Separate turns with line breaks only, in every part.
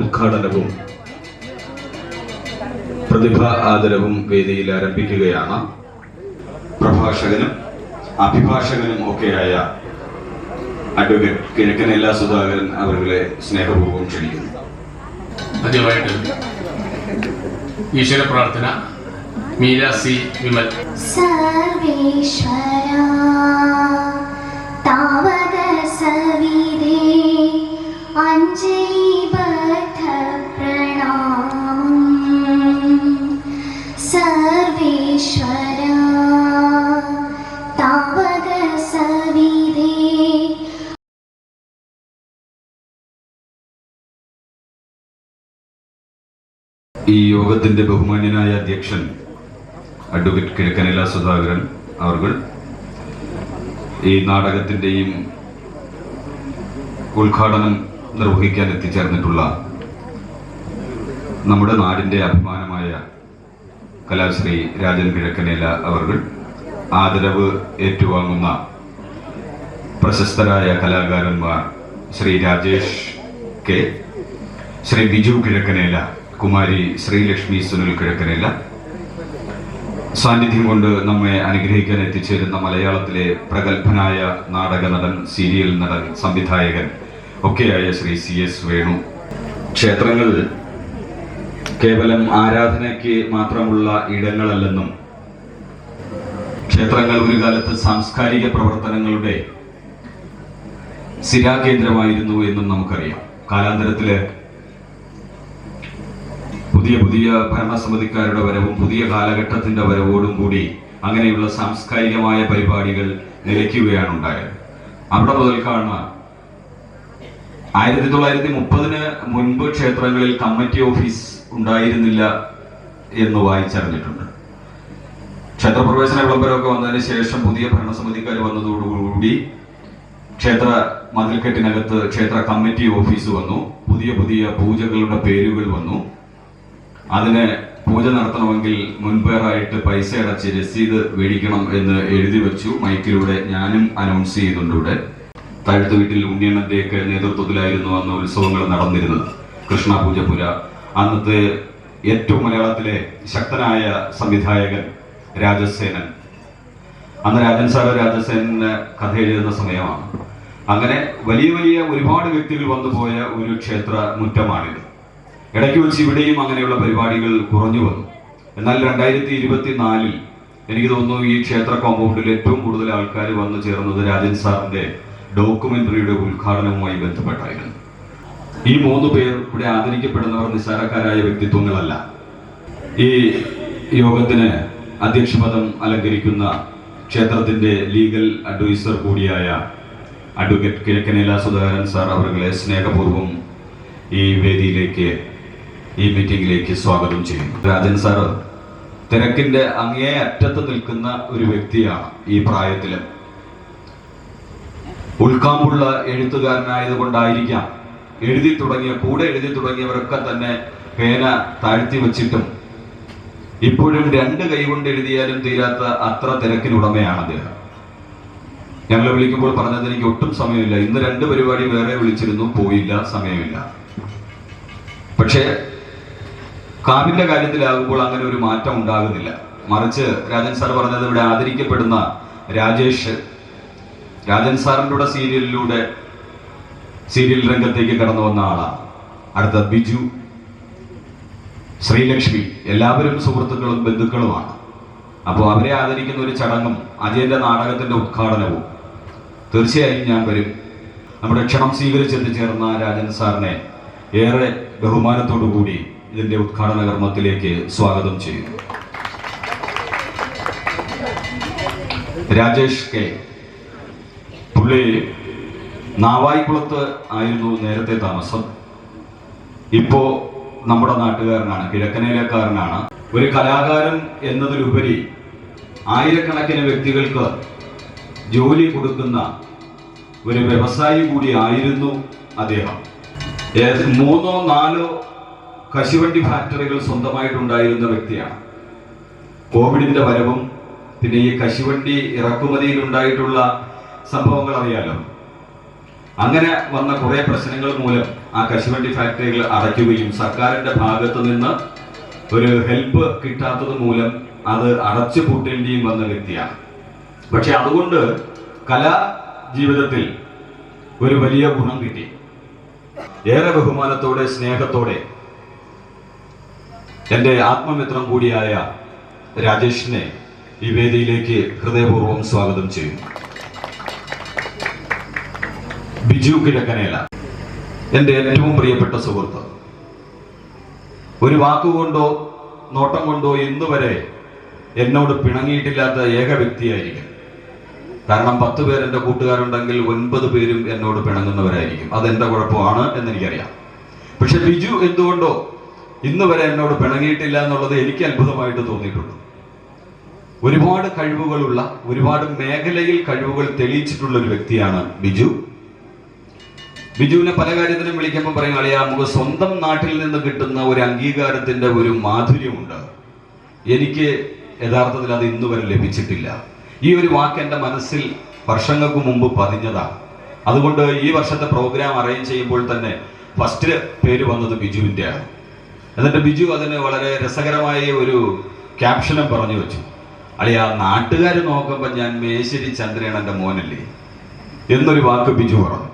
ഉദ്ഘാടനവും പ്രതിഭ ആദരവും വേദിയിൽ ആരംഭിക്കുകയാണ്. പ്രഭാഷകനും അഭിഭാഷകനും ഒക്കെയായ അഡ്വക്കേറ്റ് കിഴക്കൻ എല്ലാ സുധാകരൻ അവരുടെ സ്നേഹപൂർവം ക്ഷണിക്കുന്നു.
ആദ്യമായിട്ട് ഈശ്വര പ്രാർത്ഥന. മീര സി വിമൽ.
സർവേശ്വര താവക സവിരേ അഞ്ജലി
ഈ യോഗത്തിന്റെ ബഹുമാന്യനായ അധ്യക്ഷൻ അഡ്വക്കേറ്റ് കിഴക്കനില സുധാകരൻ അവർ ഈ നാടകത്തിന്റെയും ഉദ്ഘാടനം നിർവഹിക്കാൻ എത്തിച്ചേർന്നിട്ടുള്ള നമ്മുടെ നാടിന്റെ അഭിമാനമായ കലാശ്രീ രാജൻ കിഴക്കനേല അവർ ആദരവ് ഏറ്റുവാങ്ങുന്ന പ്രശസ്തരായ കലാകാരന്മാർ ശ്രീ രാജേഷ് കെ ശ്രീ ബിജു കിഴക്കനേല കുമാരി ശ്രീലക്ഷ്മി സുനിൽ കിഴക്കനില്ല. സാന്നിധ്യം കൊണ്ട് നമ്മെ അനുഗ്രഹിക്കാൻ എത്തിച്ചേരുന്ന മലയാളത്തിലെ പ്രഗത്ഭനായ നാടക നടൻ സീരിയൽ നടൻ സംവിധായകൻ ഒക്കെയായ ശ്രീ സി എസ് വേണു. ക്ഷേത്രങ്ങൾ കേവലം ആരാധനയ്ക്ക് മാത്രമുള്ള ഇടങ്ങളല്ലെന്നും ക്ഷേത്രങ്ങൾ ഒരു കാലത്ത് സാംസ്കാരിക പ്രവർത്തനങ്ങളുടെ സ്ഥിരാകേന്ദ്രമായിരുന്നു എന്നും നമുക്കറിയാം. കാലാന്തരത്തിൽ പുതിയ പുതിയ ഭരണസമിതിക്കാരുടെ വരവും പുതിയ കാലഘട്ടത്തിന്റെ വരവോടും കൂടി അങ്ങനെയുള്ള സാംസ്കാരികമായ പരിപാടികൾ നിലയ്ക്കുകയാണ് ഉണ്ടായത്. അവിടെ മുതൽക്കാണ് ആയിരത്തി തൊള്ളായിരത്തി മുപ്പതിന് മുൻപ് ക്ഷേത്രങ്ങളിൽ കമ്മിറ്റി ഓഫീസ് ഉണ്ടായിരുന്നില്ല എന്ന് വായിച്ചറിഞ്ഞിട്ടുണ്ട്. ക്ഷേത്രപ്രവേശന വിളംബരമൊക്കെ വന്നതിന് ശേഷം പുതിയ ഭരണസമിതിക്കാർ വന്നതോടുകൂടി ക്ഷേത്ര മതിൽക്കെട്ടിനകത്ത് ക്ഷേത്ര കമ്മിറ്റി ഓഫീസ് വന്നു. പുതിയ പുതിയ പൂജകളുടെ പേരുകൾ വന്നു. അതിന് പൂജ നടത്തണമെങ്കിൽ മുൻപേറായിട്ട് പൈസ അടച്ച് രസീത് മേടിക്കണം എന്ന് എഴുതി വെച്ചു. മൈക്കിലൂടെ ഞാനും അനൗൺസ് ചെയ്യുന്നുണ്ട് ഇവിടെ. താഴത്ത് വീട്ടിൽ ഉണ്ണിയണ്ണന്റെയൊക്കെ നേതൃത്വത്തിലായിരുന്നു അന്ന് ഉത്സവങ്ങൾ നടന്നിരുന്നത്. കൃഷ്ണ പൂജപുര അന്നത്തെ ഏറ്റവും മലയാളത്തിലെ ശക്തനായ സംവിധായകൻ രാജസേനൻ. അന്ന് രാജൻ സാറ് രാജസേനന് കഥ എഴുതുന്ന സമയമാണ്. അങ്ങനെ വലിയ വലിയ ഒരുപാട് വ്യക്തികൾ വന്നുപോയ ഒരു ക്ഷേത്ര മുറ്റമാണിത്. ഇടയ്ക്ക് വെച്ച് ഇവിടെയും അങ്ങനെയുള്ള പരിപാടികൾ കുറഞ്ഞു വന്നു. എന്നാൽ രണ്ടായിരത്തി ഇരുപത്തി നാലിൽ എനിക്ക് തോന്നുന്നു ഈ ക്ഷേത്ര കോമ്പൗണ്ടിൽ ഏറ്റവും കൂടുതൽ ആൾക്കാർ വന്നു ചേർന്നത് രാജൻ സാറിന്റെ ഡോക്യുമെന്ററിയുടെ ഉദ്ഘാടനവുമായി ബന്ധപ്പെട്ടായിരുന്നു. ഈ മൂന്ന് പേർ ഇവിടെ ആദരിക്കപ്പെടുന്നവർ നിസ്സാരക്കാരായ വ്യക്തിത്വങ്ങളല്ല. ഈ യോഗത്തിന് അധ്യക്ഷപദം അലങ്കരിക്കുന്ന ക്ഷേത്രത്തിന്റെ ലീഗൽ അഡ്വൈസർ കൂടിയായ അഡ്വക്കേറ്റ് കിഴക്കനേല സുധാകരൻ സാർ അവരുടെ സ്നേഹപൂർവം ഈ വേദിയിലേക്ക് ഈ മീറ്റിംഗിലേക്ക് സ്വാഗതം ചെയ്യുന്നു. രാജൻ സാറ് തിരക്കിന്റെ അങ്ങേ അറ്റത്ത് നിൽക്കുന്ന ഒരു വ്യക്തിയാണ് ഈ പ്രായത്തിൽ. ഉൾക്കാമ്പുള്ള എഴുത്തുകാരനായത് കൊണ്ടായിരിക്കാം എഴുതി തുടങ്ങിയ കൂടെ എഴുതി തുടങ്ങിയവരൊക്കെ തന്നെ പേന താഴ്ത്തി വെച്ചിട്ടും ഇപ്പോഴും രണ്ട് കൈ കൊണ്ട് എഴുതിയാലും തീരാത്ത അത്ര തിരക്കിനുടമയാണ് അദ്ദേഹം. ഞങ്ങളെ വിളിക്കുമ്പോൾ പറഞ്ഞത് എനിക്ക് ഒട്ടും സമയമില്ല. ഇന്ന് രണ്ട് പരിപാടി വേറെ വിളിച്ചിരുന്നു പോയില്ല സമയമില്ല. പക്ഷേ കാവിന്റെ കാര്യത്തിലാകുമ്പോൾ അങ്ങനെ ഒരു മാറ്റം ഉണ്ടാകുന്നില്ല. മറിച്ച് രാജൻ സാർ പറഞ്ഞത് ഇവിടെ ആദരിക്കപ്പെടുന്ന രാജേഷ് രാജൻ സാറിന്റെ സീരിയലിലൂടെ സീരിയൽ രംഗത്തേക്ക് കടന്നു വന്ന ആളാണ് അടുത്ത ബിജു ശ്രീലക്ഷ്മി എല്ലാവരും സുഹൃത്തുക്കളും ബന്ധുക്കളുമാണ്. അപ്പോൾ അവരെ ആദരിക്കുന്ന ഒരു ചടങ്ങും അജയന്റെ നാടകത്തിന്റെ ഉദ്ഘാടനവും തീർച്ചയായും ഞാൻ വരും. നമ്മുടെ ക്ഷണം സ്വീകരിച്ചെത്തിച്ചേർന്ന രാജൻ സാറിനെ ഏറെ ബഹുമാനത്തോടു കൂടി ഇതിന്റെ ഉദ്ഘാടന കർമ്മത്തിലേക്ക് സ്വാഗതം ചെയ്യുന്നു. രാജേഷ് കെ. പുള്ളി നാവായിക്കുളത്ത് ആയിരുന്നു നേരത്തെ താമസം. ഇപ്പോ നമ്മുടെ നാട്ടുകാരനാണ് കിഴക്കനേലക്കാരനാണ്. ഒരു കലാകാരൻ എന്നതിലുപരി ആയിരക്കണക്കിന് വ്യക്തികൾക്ക് ജോലി കൊടുക്കുന്ന ഒരു വ്യവസായി കൂടി ആയിരുന്നു അദ്ദേഹം. മൂന്നോ നാലോ കശുവണ്ടി ഫാക്ടറികൾ സ്വന്തമായിട്ടുണ്ടായിരുന്ന വ്യക്തിയാണ്. കോവിഡിന്റെ വരവും പിന്നെ ഈ കശുവണ്ടി ഇറക്കുമതിയിൽ ഉണ്ടായിട്ടുള്ള സംഭവങ്ങൾ അറിയാലോ? അങ്ങനെ വന്ന കുറെ പ്രശ്നങ്ങൾ മൂലം ആ കശുവണ്ടി ഫാക്ടറികൾ അടയ്ക്കുകയും സർക്കാരിന്റെ ഭാഗത്തു നിന്ന് ഒരു ഹെൽപ്പ് കിട്ടാത്തത് മൂലം അത് അടച്ചു പൂട്ടേണ്ടിയും വന്ന വ്യക്തിയാണ്. പക്ഷെ അതുകൊണ്ട് കലാ ജീവിതത്തിൽ ഒരു വലിയ ഗുണം കിട്ടി. ഏറെ ബഹുമാനത്തോടെ സ്നേഹത്തോടെ എന്റെ ആത്മമിത്രം കൂടിയായ രാജേഷിനെ ഈ വേദിയിലേക്ക് ഹൃദയപൂർവം സ്വാഗതം ചെയ്യുന്നു ബിജു കിഴക്കനേല എന്റെ ഏറ്റവും പ്രിയപ്പെട്ട സുഹൃത്ത്. ഒരു വാക്കുകൊണ്ടോ നോട്ടം കൊണ്ടോ ഇന്നുവരെ എന്നോട് പിണങ്ങിയിട്ടില്ലാത്ത ഏക വ്യക്തിയായിരിക്കും. കാരണം പത്ത് പേരെന്റെ കൂട്ടുകാരുണ്ടെങ്കിൽ ഒൻപത് പേരും എന്നോട് പിണങ്ങുന്നവരായിരിക്കും. അതെന്റെ കുഴപ്പമാണ് എന്നെനിക്കറിയാം. പക്ഷെ ബിജു എന്തുകൊണ്ടോ ഇന്ന് വരെ എന്നോട് പിണങ്ങിയിട്ടില്ല എന്നുള്ളത് എനിക്ക് അത്ഭുതമായിട്ട് തോന്നിയിട്ടുണ്ട്. ഒരുപാട് കഴിവുകളുള്ള ഒരുപാട് മേഖലയിൽ കഴിവുകൾ തെളിയിച്ചിട്ടുള്ള ഒരു വ്യക്തിയാണ് ബിജു. ബിജുവിനെ പല കാര്യത്തിനും വിളിക്കുമ്പോൾ പറയും അളിയാ നമുക്ക് സ്വന്തം നാട്ടിൽ നിന്ന് കിട്ടുന്ന ഒരു അംഗീകാരത്തിന്റെ ഒരു മാധുര്യമുണ്ട്. എനിക്ക് യഥാർത്ഥത്തിൽ അത് ഇന്നു വരെ ലഭിച്ചിട്ടില്ല. ഈ ഒരു വാക്ക് എന്റെ മനസ്സിൽ വർഷങ്ങൾക്ക് മുമ്പ് പതിഞ്ഞതാണ് അതുകൊണ്ട് ഈ വർഷത്തെ പ്രോഗ്രാം അറേഞ്ച് ചെയ്യുമ്പോൾ തന്നെ ഫസ്റ്റ് പേര് വന്നത് ബിജുവിന്റെയാണ്. എന്നിട്ട് ബിജു അതിന് വളരെ രസകരമായ ഒരു ക്യാപ്ഷനും പറഞ്ഞു വെച്ചു. അളിയ നാട്ടുകാർ നോക്കുമ്പോൾ ഞാൻ മേശ്ശേരി ചന്ദ്രേണന്റെ മോനല്ലേ? എന്നൊരു വാക്ക് ബിജു പറഞ്ഞു.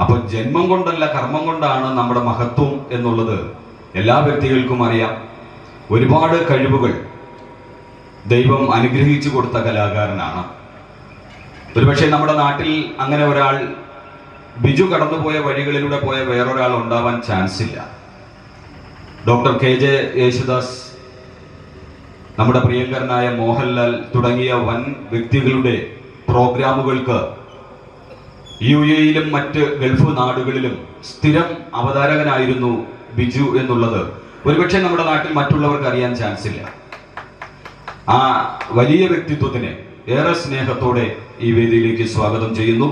അപ്പൊ ജന്മം കൊണ്ടല്ല കർമ്മം കൊണ്ടാണ് നമ്മുടെ മഹത്വം എന്നുള്ളത് എല്ലാ വ്യക്തികൾക്കും അറിയാം. ഒരുപാട് കഴിവുകൾ ദൈവം അനുഗ്രഹിച്ചു കൊടുത്ത കലാകാരനാണ്. ഒരുപക്ഷെ നമ്മുടെ നാട്ടിൽ അങ്ങനെ ഒരാൾ ബിജു കടന്നുപോയ വഴികളിലൂടെ പോയ വേറൊരാൾ ഉണ്ടാവാൻ ചാൻസ് ഇല്ല. ഡോക്ടർ കെ ജെ യേശുദാസ് നമ്മുടെ പ്രിയങ്കരനായ മോഹൻലാൽ തുടങ്ങിയ വൻ വ്യക്തികളുടെ പ്രോഗ്രാമുകൾക്ക് യു എയിലും മറ്റ് ഗൾഫ് നാടുകളിലും സ്ഥിരം അവതാരകനായിരുന്നു ബിജു എന്നുള്ളത്. ഒരുപക്ഷെ നമ്മുടെ നാട്ടിൽ മറ്റുള്ളവർക്ക് അറിയാൻ ചാൻസ് ഇല്ല. ആ വലിയ വ്യക്തിത്വത്തിനെ ഏറെ സ്നേഹത്തോടെ ഈ വേദിയിലേക്ക് സ്വാഗതം ചെയ്യുന്നു.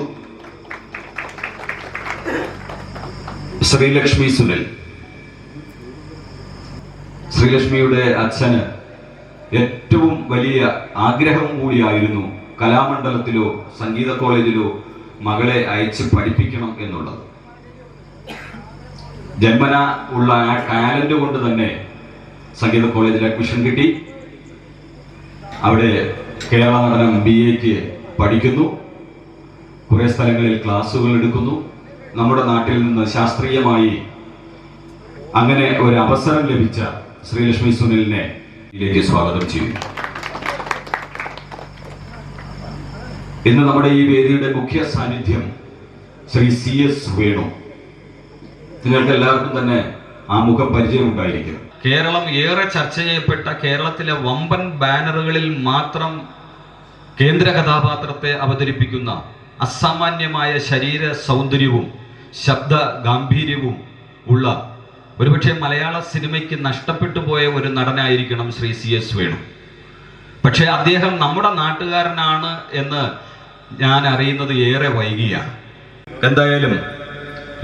ശ്രീലക്ഷ്മി സുനിൽ. ശ്രീലക്ഷ്മിയുടെ അച്ഛന് ഏറ്റവും വലിയ ആഗ്രഹം കൂടിയായിരുന്നു കലാമണ്ഡലത്തിലോ സംഗീത കോളേജിലോ മകളെ അയച്ച് പഠിപ്പിക്കണം എന്നുള്ളത്. ജന്മന ഉള്ള ആ ടാലന്റ് കൊണ്ട് തന്നെ സംഗീത കോളേജിൽ അഡ്മിഷൻ കിട്ടി. അവിടെ കേരള നടനം ബി എക്ക് പഠിക്കുന്നു. കുറെ സ്ഥലങ്ങളിൽ ക്ലാസ്സുകൾ എടുക്കുന്നു. നമ്മുടെ നാട്ടിൽ നിന്ന് ശാസ്ത്രീയമായി അങ്ങനെ ഒരു അവസരം ലഭിച്ച ശ്രീലക്ഷ്മി സുനിലിനെ ഇതിലേക്ക് സ്വാഗതം ചെയ്യുന്നു. ഇന്ന് നമ്മുടെ ഈ വേദിയുടെ മുഖ്യ സാന്നിധ്യം ശ്രീ സി എസ് വേണു. നിങ്ങൾക്ക് എല്ലാവർക്കും തന്നെ ആ മുഖം പരിചയം ഉണ്ടായിരിക്കും. കേരളം ഏറെ ചർച്ച ചെയ്യപ്പെട്ട കേരളത്തിലെ വമ്പൻ ബാനറുകളിൽ മാത്രം കേന്ദ്ര കഥാപാത്രത്തെ അവതരിപ്പിക്കുന്ന അസാമാന്യമായ ശരീര സൗന്ദര്യവും ശബ്ദ ഗാംഭീര്യവും ഉള്ള ഒരുപക്ഷെ മലയാള സിനിമയ്ക്ക് നഷ്ടപ്പെട്ടു പോയ ഒരു നടനായിരിക്കണം ശ്രീ സി എസ് വേണു. പക്ഷേ അദ്ദേഹം നമ്മുടെ നാട്ടുകാരനാണ് എന്ന് ഞാൻ അറിയുന്നത് ഏറെ വൈകിയാണ്. എന്തായാലും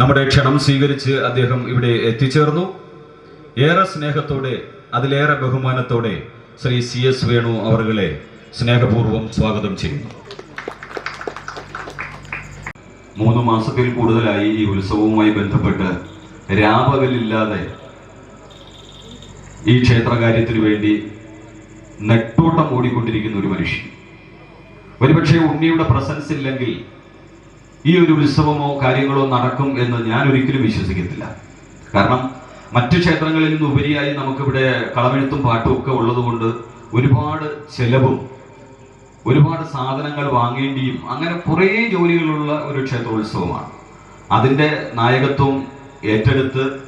നമ്മുടെ ക്ഷണം സ്വീകരിച്ച് അദ്ദേഹം ഇവിടെ എത്തിച്ചേർന്നു. ഏറെ സ്നേഹത്തോടെ അതിലേറെ ബഹുമാനത്തോടെ ശ്രീ സി എസ് വേണു അവരുടെ സ്നേഹപൂർവം സ്വാഗതം ചെയ്യുന്നു. മൂന്ന് മാസത്തിൽ കൂടുതലായി ഈ ഉത്സവവുമായി ബന്ധപ്പെട്ട് രാപകലില്ലാതെ ഈ ക്ഷേത്രകാര്യത്തിന് വേണ്ടി നെട്ടോട്ടം ഓടിക്കൊണ്ടിരിക്കുന്ന ഒരു മനുഷ്യൻ. ഒരുപക്ഷെ ഉണ്ണിയുടെ പ്രസൻസ് ഇല്ലെങ്കിൽ ഈ ഒരു ഉത്സവമോ കാര്യങ്ങളോ നടക്കും എന്ന് ഞാൻ ഒരിക്കലും വിശ്വസിക്കത്തില്ല. കാരണം മറ്റു ക്ഷേത്രങ്ങളിൽ നിന്ന് ഉപരിയായി നമുക്കിവിടെ കളമെഴുത്തും പാട്ടും ഒക്കെ ഉള്ളതുകൊണ്ട് ഒരുപാട് ചെലവും ഒരുപാട് സാധനങ്ങൾ വാങ്ങേണ്ടിയും അങ്ങനെ കുറേ ജോലികളുള്ള ഒരു ക്ഷേത്രോത്സവമാണ്. അതിന്റെ നായകത്വം ഏറ്റെടുത്ത്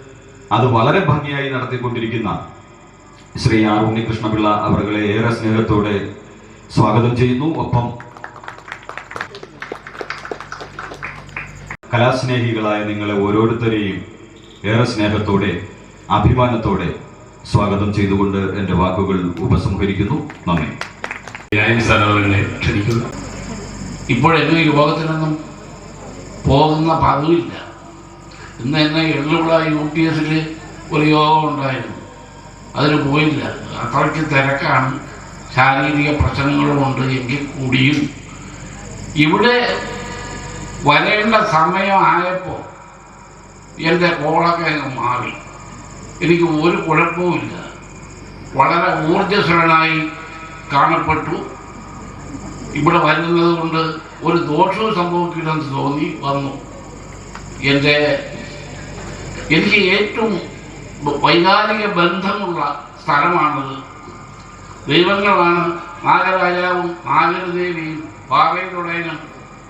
അത് വളരെ ഭംഗിയായി നടത്തിക്കൊണ്ടിരിക്കുന്ന ശ്രീ ആർ ഉണ്ണികൃഷ്ണപിള്ള അവരുടെ ഏറെ സ്നേഹത്തോടെ സ്വാഗതം ചെയ്യുന്നു. ഒപ്പം കലാസ്നേഹികളായ നിങ്ങളെ ഓരോരുത്തരെയും ഏറെ സ്നേഹത്തോടെ അഭിമാനത്തോടെ സ്വാഗതം ചെയ്തുകൊണ്ട് എന്റെ വാക്കുകൾ ഉപസംഹരിക്കുന്നു. നന്ദി.
ഇപ്പോഴെന്നും ഈ യോഗത്തിനൊന്നും പോകുന്ന പതിവില്ല ഇന്ന് എന്നെ എള്ളുവിള യു പി എസിൽ ഒരു യോഗം ഉണ്ടായിരുന്നു. അതിന് പോയില്ല. അത്രയ്ക്ക് തിരക്കാണ്. ശാരീരിക പ്രശ്നങ്ങളുമുണ്ട് എങ്കിൽ കൂടിയും. ഇവിടെ വരേണ്ട സമയമായപ്പോൾ എന്റെ കോളൊക്കെ അങ്ങ് മാറി. എനിക്ക് ഒരു കുഴപ്പവുമില്ല. വളരെ ഊർജസ്വലനായി കാണപ്പെട്ടു. ഇവിടെ വരുന്നത് കൊണ്ട് ഒരു ദോഷവും സംഭവിക്കില്ലെന്ന് തോന്നി വന്നു. എന്റെ എനിക്ക് ഏറ്റവും വൈകാരിക ബന്ധമുള്ള സ്ഥലമാണത്. ദൈവങ്ങളാണ് നാഗരാജാവും നാഗരദേവിയും പാറയിലുടയനും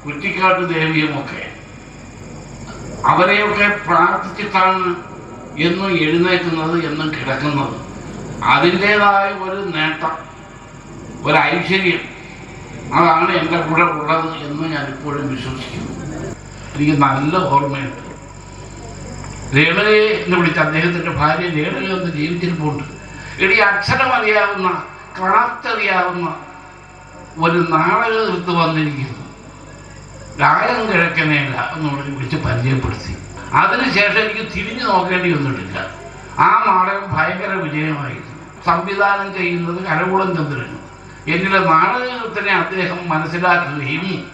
കുറ്റിക്കാട്ട് ദേവിയും ഒക്കെ. അവരെയൊക്കെ പ്രാർത്ഥിച്ചിട്ടാണ് എന്നും എഴുന്നേക്കുന്നത് എന്നും കിടക്കുന്നത്. അതിന്റെതായ ഒരു നേട്ടം ഒരു ഐശ്വര്യം. അതാണ് എന്റെ കൂടെ ഉള്ളത് എന്ന് ഞാൻ ഇപ്പോഴും വിശ്വസിക്കുന്നു. എനിക്ക് നല്ല ഓർമ്മയുണ്ട്. രേണുകയെ എന്ന് വിളിച്ച അദ്ദേഹത്തിന്റെ ഭാര്യ രേണുക എന്ന് ജീവിച്ചിരിപ്പുണ്ട്. എടി അക്ഷരം അറിയാവുന്ന കണക്റ്ററിയാവുന്ന ഒരു നാടക എടുത്ത് വന്നിരിക്കുന്നു. രായം കിഴക്കനേല എന്ന് പറഞ്ഞ് വിളിച്ച് പരിചയപ്പെടുത്തി. അതിനുശേഷം എനിക്ക് തിരിഞ്ഞു നോക്കേണ്ടി വന്നിട്ടില്ല. ആ നാടകം ഭയങ്കര വിജയമായിരുന്നു. സംവിധാനം ചെയ്യുന്നത് കരകുളം ചന്ദ്രൻ. എന്നിലെ നാടകത്തിനെ അദ്ദേഹം മനസ്സിലാക്കുകയും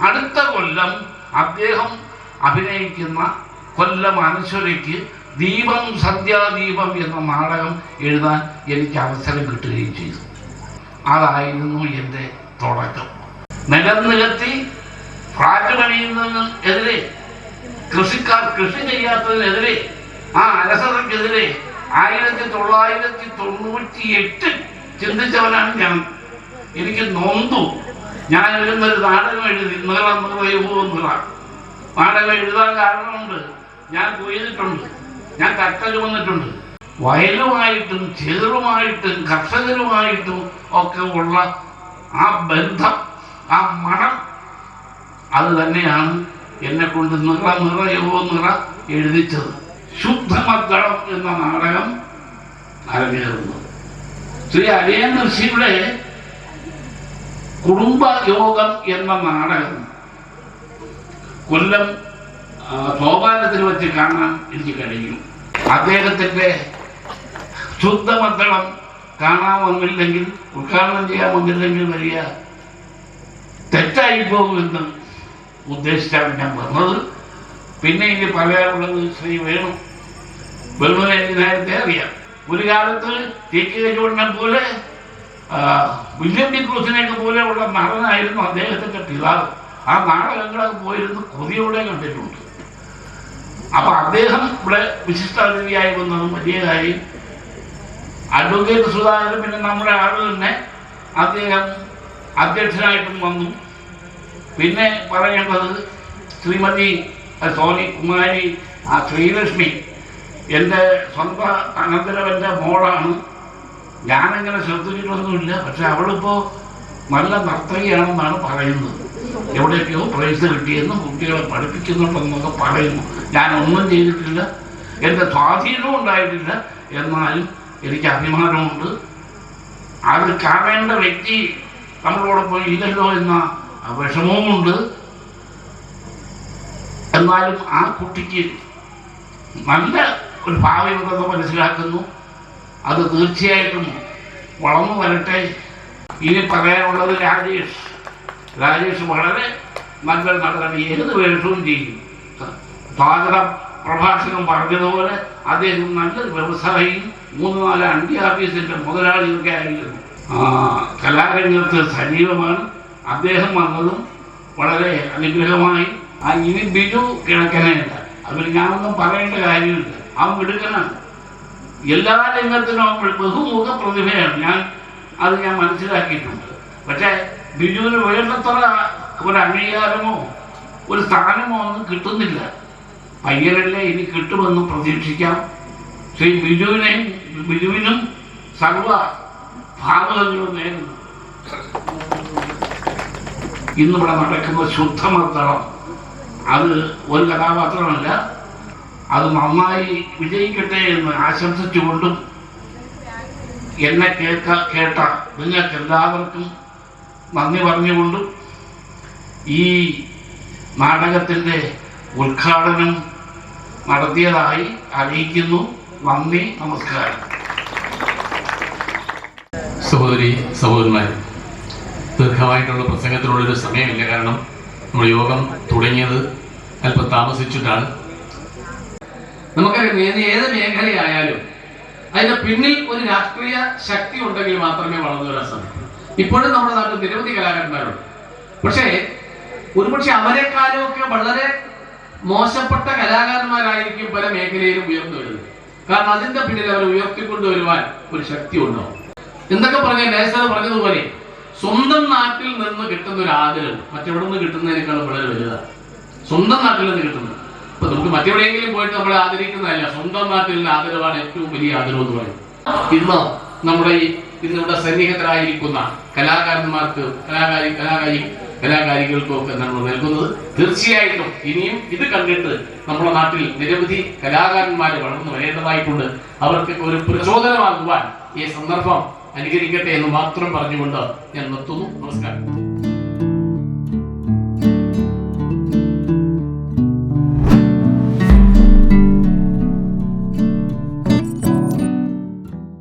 അടുത്ത കൊല്ലം അദ്ദേഹം അഭിനയിക്കുന്ന കൊല്ലം അനശ്വരയ്ക്ക് ദീപം സന്ധ്യാദീപം എന്ന നാടകം എഴുതാൻ എനിക്ക് അവസരം കിട്ടുകയും ചെയ്തു. അതായിരുന്നു എന്റെ തുടക്കം. നിലം നികത്തി ഫ്ലാറ്റ് പണിയുന്നതിനെതിരെ കൃഷിക്കാർ കൃഷി ചെയ്യാത്തതിനെതിരെ ആ അലസതയ്ക്കെതിരെ ആയിരത്തി തൊള്ളായിരത്തി തൊണ്ണൂറ്റി എട്ടിൽ ചിന്തിച്ചവനാണ് ഞാൻ. എനിക്ക് നൊന്തു. ഞാൻ ഒരു നാടകം എഴുതി നിറ നിറയുമോ നിറ നാടകം എഴുതാൻ കാരണമുണ്ട്. ഞാൻ കൊയ്തിട്ടുണ്ട് ഞാൻ കർത്തൽ വന്നിട്ടുണ്ട്. വയലുമായിട്ടും ചെറുമായിട്ടും കർഷകരുമായിട്ടും ഒക്കെ ഉള്ള ആ ബന്ധം ആ മണം അത് തന്നെയാണ് എന്നെ കൊണ്ട് നിറ നിറയോ നിറ എഴുതിച്ചത്. ശുദ്ധമദ്ദളം എന്ന നാടകം അരങ്ങേറുന്നു. ശ്രീ അരിയൻ ഋഷിയുടെ കുടുംബയോഗം എന്ന നാടകം കൊല്ലം ആ, സോപാനത്തിൽ വെച്ച് കാണാൻ എനിക്ക് കഴിയും. അദ്ദേഹത്തിന്റെ ശുദ്ധമദ്ദളം കാണാൻ വന്നില്ലെങ്കിൽ ഉദ്ഘാടനം ചെയ്യാൻ വന്നില്ലെങ്കിൽ വലിയ തെറ്റായി പോകുമെന്ന് ഉദ്ദേശിച്ചാണ് ഞാൻ വന്നത്. പിന്നെ ഇനി പറയാനുള്ളത് ശ്രീ വേണു. വേണുവിനെ എനിക്ക് നേരത്തെ അറിയാം. ഒരു കാലത്ത് ടി കെ ജോണിനെ പോലെ വില്യം ഡി ക്രൂസിനെയൊക്കെ പോലെയുള്ള നടനായിരുന്നു അദ്ദേഹത്തിന്റെ പിതാവ്. ആ നാടകങ്ങളൊക്കെ പോയിരുന്ന് കൊതിയോടെ കണ്ടിട്ടുണ്ട്. അപ്പൊ അദ്ദേഹം ഇവിടെ വിശിഷ്ടാതിഥിയായി വന്നതും വലിയ കാര്യം അഡ്വക്കേറ്റ് സുധാകരൻ പിന്നെ നമ്മുടെ ആൾ തന്നെ അദ്ദേഹം അധ്യക്ഷനായിട്ടും വന്നു. പിന്നെ പറയേണ്ടത് ശ്രീമതി സോനി കുമാരി ആ ശ്രീലക്ഷ്മി എന്റെ സ്വന്തം അനന്തരവന്റെ മോളാണ്. ഞാനങ്ങനെ ശ്രദ്ധിച്ചിട്ടൊന്നുമില്ല പക്ഷെ അവളിപ്പോൾ നല്ല നർത്തകിയാണെന്നാണ് പറയുന്നത്. എവിടെയൊക്കെയോ പ്രൈസ് കിട്ടിയെന്നും കുട്ടികളെ പഠിപ്പിക്കുന്നുണ്ടെന്നൊക്കെ പറയുന്നു. ഞാൻ ഒന്നും ചെയ്തിട്ടില്ല. എന്റെ സ്വാധീനവും ഉണ്ടായിട്ടില്ല. എന്നാലും എനിക്ക് അഭിമാനമുണ്ട്. അത് കാണേണ്ട വ്യക്തി നമ്മളോടൊപ്പം ഇല്ലല്ലോ എന്ന വിഷമവുമുണ്ട് എന്നാലും ആ കുട്ടിക്ക് നല്ല ഒരു ഭാവിയുണ്ടെന്ന് മനസ്സിലാക്കുന്നു. അത് തീർച്ചയായിട്ടും വളർന്നു വരട്ടെ. ഇനി പറയാനുള്ളത് രാജേഷ്. രാജേഷ് വളരെ നല്ല നടനാണ് ഏത് വേഷവും ചെയ്യും. സ്വാഗത പ്രഭാഷണം പറഞ്ഞതുപോലെ അദ്ദേഹം നല്ലൊരു വ്യവസായി മൂന്ന് നാല് അണ്ടി ഓഫീസിന്റെ മുതലാളിയൊക്കെ ആയിരുന്നു. കലാരംഗത്ത് സജീവമാണ്. അദ്ദേഹം വന്നതും വളരെ അനുഗ്രഹമായി. ആ ഇനി ബിജു കിഴക്കനല്ല അവർ ഞാനൊന്നും പറയേണ്ട കാര്യമില്ല. അവൻ മിടുക്കനാണ്. എല്ലാ രംഗത്തിനും അവൻ ബഹുമുഖ പ്രതിഭയാണ് ഞാൻ അത് ഞാൻ മനസ്സിലാക്കിയിട്ടുണ്ട്. പക്ഷേ ബിജുവിന് വേണ്ടത്ര ഒരു അംഗീകാരമോ ഒരു സ്ഥാനമോ ഒന്നും കിട്ടുന്നില്ല. പയ്യനല്ലേ ഇനി കിട്ടുമെന്ന് പ്രതീക്ഷിക്കാം. ശ്രീ ബിജുവിനെയും ബിജുവിനും സർവ ഭാഗങ്ങളും നേരുന്നു. ഇന്നിവിടെ നടക്കുന്ന ശുദ്ധമർദ്ദനം അത് ഒരു കഥാപാത്രമല്ല അത് നന്നായി വിജയിക്കട്ടെ എന്ന് ആശംസിച്ചുകൊണ്ടും എന്നെ കേൾക്ക കേട്ട നിങ്ങൾക്ക് എല്ലാവർക്കും നന്ദി പറഞ്ഞുകൊണ്ടും ഈ നാടകത്തിന്റെ ഉദ്ഘാടനം നടത്തിയതായി അറിയിക്കുന്നു. നന്ദി നമസ്കാരം.
സഹോദരി സഹോദരന്മാർ ദീർഘമായിട്ടുള്ള പ്രസംഗത്തിനുള്ളൊരു സമയമില്ല. കാരണം
നമ്മൾ യോഗം തുടങ്ങിയത് അല്പം താമസിച്ചിട്ടാണ്.
നമുക്കറിയാം ഏത് മേഖലയായാലും അതിന്റെ പിന്നിൽ ഒരു രാഷ്ട്രീയ ശക്തി ഉണ്ടെങ്കിൽ മാത്രമേ വളർന്നു വരാൻ സാധിക്കൂ. ഇപ്പോഴും നമ്മുടെ നാട്ടിൽ നിരവധി കലാകാരന്മാരുണ്ട്. പക്ഷേ ഒരുപക്ഷെ അവരെക്കാളും ഒക്കെ വളരെ മോശപ്പെട്ട കലാകാരന്മാരായിരിക്കും പല മേഖലയിലും ഉയർന്നു വരുന്നത്. കാരണം അതിന്റെ പിന്നിൽ അവർ ഉയർത്തിക്കൊണ്ടുവരുവാൻ ഒരു ശക്തി ഉണ്ടോ എന്തൊക്കെ പറഞ്ഞ നേസർ പറഞ്ഞതുപോലെ സ്വന്തം നാട്ടിൽ നിന്ന് കിട്ടുന്ന ഒരു ആദരവ് മറ്റെവിടെ നിന്ന് കിട്ടുന്നതിനേക്കാളും വളരെ വലുതാണ്. സ്വന്തം നാട്ടിൽ നിന്ന് കിട്ടുന്നത്. അപ്പൊ നമുക്ക് മറ്റെവിടെയെങ്കിലും പോയിട്ട് നമ്മളെ ആദരിക്കുന്നതല്ല സ്വന്തം നാട്ടിൽ നിന്ന് ആദരവാണ് ഏറ്റവും വലിയ ആദരവ് എന്ന് പറയുന്നത്. ഇന്ന് നമ്മുടെ ഈ ഇന്ന് നമ്മുടെ സന്നിഹിതരായിരിക്കുന്ന കലാകാരന്മാർക്ക് കലാകാരി കലാകാരി കലാകാരികൾക്കും ഒക്കെ നമ്മൾ നൽകുന്നത് തീർച്ചയായിട്ടും ഇനിയും ഇത് കണ്ടിട്ട് നമ്മുടെ നാട്ടിൽ നിരവധി കലാകാരന്മാർ വളർന്നു വരേണ്ടതായിട്ടുണ്ട്. അവർക്ക് ഒരു പ്രചോദനമാകുവാൻ ഈ സന്ദർഭം അനുകരിക്കട്ടെ എന്ന് മാത്രം പറഞ്ഞുകൊണ്ട് ഞാൻ നിർത്തുന്നു. നമസ്കാരം.